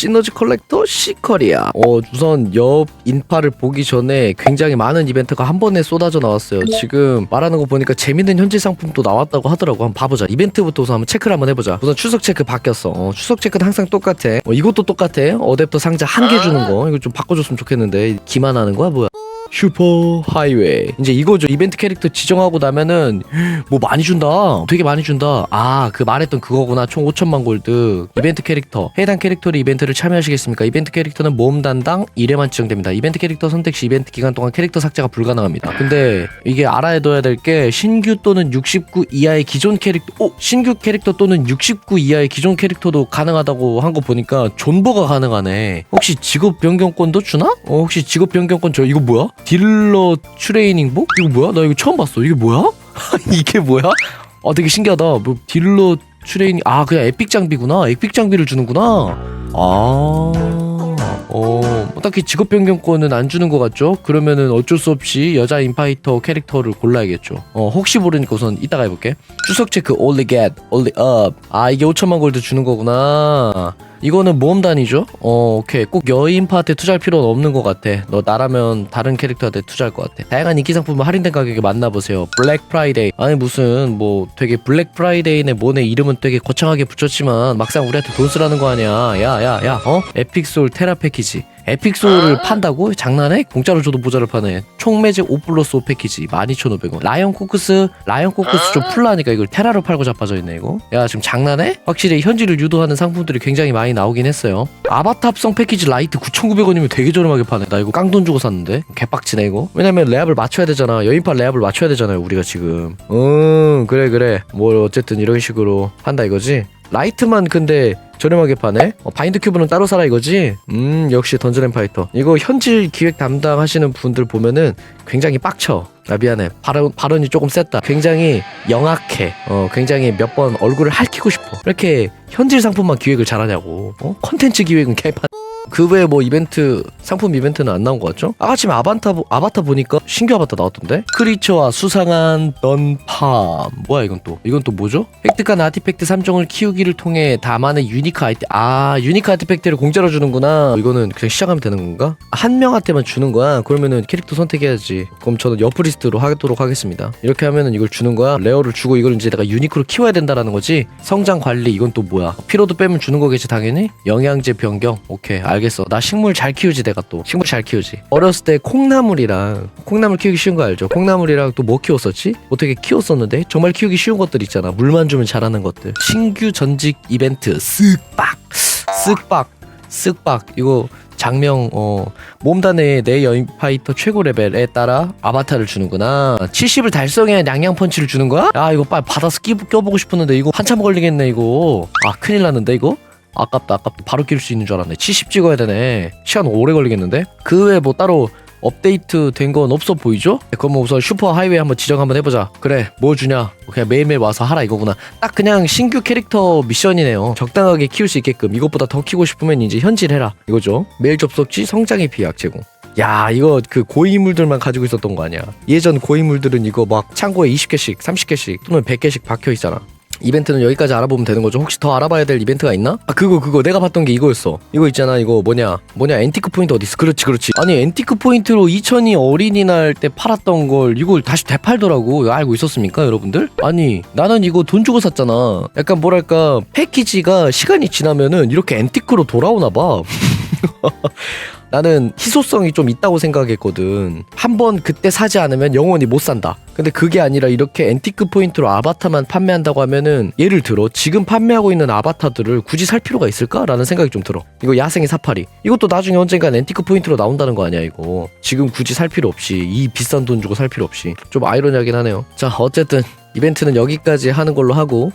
시너지 컬렉터 시커리아. 어, 우선 옆 인파를 보기 전에 굉장히 많은 이벤트가 한 번에 쏟아져 나왔어요. 지금 말하는 거 보니까 재밌는 현질 상품도 나왔다고 하더라고. 한번 봐보자. 이벤트부터 우선 한번 체크를 한번 해보자. 우선 추석 체크 바뀌었어. 어, 추석 체크는 항상 똑같아. 어, 이것도 똑같아. 어댑터 상자 한 개 주는 거. 이거 좀 바꿔줬으면 좋겠는데. 기만하는 거야 뭐야? 슈퍼 하이웨이. 이제 이거죠. 이벤트 캐릭터 지정하고 나면은 뭐 많이 준다. 되게 많이 준다. 아 그 말했던 그거구나. 총 5천만 골드. 이벤트 캐릭터. 해당 캐릭터로 이벤트를 참여하시겠습니까? 이벤트 캐릭터는 모험 단당 1회만 지정됩니다. 이벤트 캐릭터 선택 시 이벤트 기간 동안 캐릭터 삭제가 불가능합니다. 근데 이게 알아둬야 될 게 신규 또는 69 이하의 기존 캐릭터 오 신규 캐릭터 또는 69 이하의 기존 캐릭터도 가능하다고 한 거 보니까 존버가 가능하네. 혹시 직업 변경권도 주나? 어 혹시 직업 변경권 저 이거 뭐야? 딜러 트레이닝복? 이거 뭐야? 나 이거 처음 봤어 이게 뭐야? 이게 뭐야? 아 되게 신기하다 뭐 딜러 트레이닝 아 그냥 에픽 장비구나 에픽 장비를 주는구나 아 어, 뭐 딱히 직업 변경권은 안 주는 것 같죠? 그러면은 어쩔 수 없이 여자 인파이터 캐릭터를 골라야겠죠. 어, 혹시 모르니까 우선 이따가 해볼게. 추석 체크 only get, only up. 아, 이게 5천만 골드 주는 거구나. 이거는 모험단이죠? 어, 오케이. 꼭 여인파한테 투자할 필요는 없는 것 같아. 너 나라면 다른 캐릭터한테 투자할 것 같아. 다양한 인기 상품을 할인된 가격에 만나보세요. 블랙 프라이데이. 아니, 무슨, 뭐, 되게 블랙 프라이데이네 뭐네 이름은 되게 거창하게 붙였지만 막상 우리한테 돈 쓰라는 거 아니야. 야, 야, 야, 어? 에픽솔 테라 패키지. 에픽솔을 판다고? 장난해? 공짜로 줘도 모자를 파네. 총 매직 5 플러스 5 패키지 12,500원. 라이언 코크스, 라이언 코크스 좀 풀라니까 이걸 테라로 팔고 자빠져 있네 이거. 야 지금 장난해? 확실히 현질을 유도하는 상품들이 굉장히 많이 나오긴 했어요. 아바타 합성 패키지 라이트 9,900원이면 되게 저렴하게 파네. 나 이거 깡돈 주고 샀는데. 개빡치네 이거. 왜냐면 레압을 맞춰야 되잖아. 여인파 레압을 맞춰야 되잖아요 우리가 지금. 음 그래 그래. 뭐 어쨌든 이런 식으로 한다 이거지. 라이트만 근데 저렴하게 파네? 어, 바인드 큐브는 따로 사라 이거지? 음 역시 던전 앤 파이터. 이거 현질 기획 담당하시는 분들 보면은 굉장히 빡쳐. 아 미안해. 발언, 발언이 조금 셌다. 굉장히 영악해. 어 굉장히 몇 번 얼굴을 핥히고 싶어. 왜 이렇게 현질 상품만 기획을 잘하냐고. 어? 컨텐츠 기획은 개판 그 외에 뭐 이벤트 상품 이벤트는 안 나온 것 같죠? 아침에 아바타 보- 아바타 보니까 신규 아바타 나왔던데? 크리처와 수상한 던팜. 뭐야 이건 또? 이건 또 뭐죠? 획득한 아티팩트 3종을 키우기를 통해 다만의 유니크 아이템 아 유니크 아티팩트를 공짜로 주는구나. 이거는 그냥 시작하면 되는 건가? 한 명한테만 주는 거야? 그러면은 캐릭터 선택해야지. 그럼 저는 옆프리스트로 하도록 하겠습니다. 이렇게 하면은 이걸 주는 거야? 레어를 주고 이걸 이제 내가 유니크로 키워야 된다라는 거지? 성장 관리 이건 또 뭐야? 피로도 빼면 주는 거겠지 당연히? 영양제 변경 오케이 알겠어. 나 식물 잘 키우지 내가 또. 식물 잘 키우지. 어렸을 때 콩나물이랑 콩나물 키우기 쉬운 거 알죠? 콩나물이랑 또 뭐 키웠었지? 어떻게 키웠었는데? 정말 키우기 쉬운 것들 있잖아. 물만 주면 자라는 것들. 신규 전직 이벤트 쓱빡 쓱빡 쓱빡 이거 장명 어 몸단의 내 여인 파이터 최고 레벨에 따라 아바타를 주는구나. 70을 달성해야 냥냥 펀치를 주는 거야? 야 이거 빨리 받아서 끼, 껴보고 싶었는데 이거 한참 걸리겠네 이거. 아 큰일 났는데 이거? 아깝다 아깝다. 바로 낄 수 있는 줄 알았네. 70 찍어야 되네. 시간 오래 걸리겠는데? 그 외에 뭐 따로 업데이트 된 건 없어 보이죠? 그럼 뭐 우선 슈퍼 하이웨이 한번 지정 한번 해보자. 그래 뭐 주냐? 그냥 매일매일 와서 하라 이거구나. 딱 그냥 신규 캐릭터 미션이네요. 적당하게 키울 수 있게끔 이것보다 더 키고 싶으면 이제 현질해라. 이거죠? 메일 접속지 성장의 비약 제공. 야 이거 그 고인물들만 가지고 있었던 거 아니야? 예전 고인물들은 이거 막 창고에 20개씩 30개씩 또는 100개씩 박혀 있잖아 이벤트는 여기까지 알아보면 되는 거죠. 혹시 더 알아봐야 될 이벤트가 있나? 아 그거 그거 내가 봤던 게 이거였어. 이거 있잖아. 이거 뭐냐? 뭐냐? 앤티크 포인트 어디 있어? 그렇지 그렇지. 아니 앤티크 포인트로 2000이 어린이날 때 팔았던 걸 이걸 다시 되팔더라고. 알고 있었습니까, 여러분들? 아니 나는 이거 돈 주고 샀잖아. 약간 뭐랄까 패키지가 시간이 지나면은 이렇게 앤티크로 돌아오나 봐. 나는 희소성이 좀 있다고 생각했거든. 한번 그때 사지 않으면 영원히 못 산다. 근데 그게 아니라 이렇게 앤티크 포인트로 아바타만 판매한다고 하면은 예를 들어 지금 판매하고 있는 아바타들을 굳이 살 필요가 있을까라는 생각이 좀 들어. 이거 야생의 사파리. 이것도 나중에 언젠간 앤티크 포인트로 나온다는 거 아니야 이거. 지금 굳이 살 필요 없이 이 비싼 돈 주고 살 필요 없이 좀 아이러니하긴 하네요. 자 어쨌든 이벤트는 여기까지 하는 걸로 하고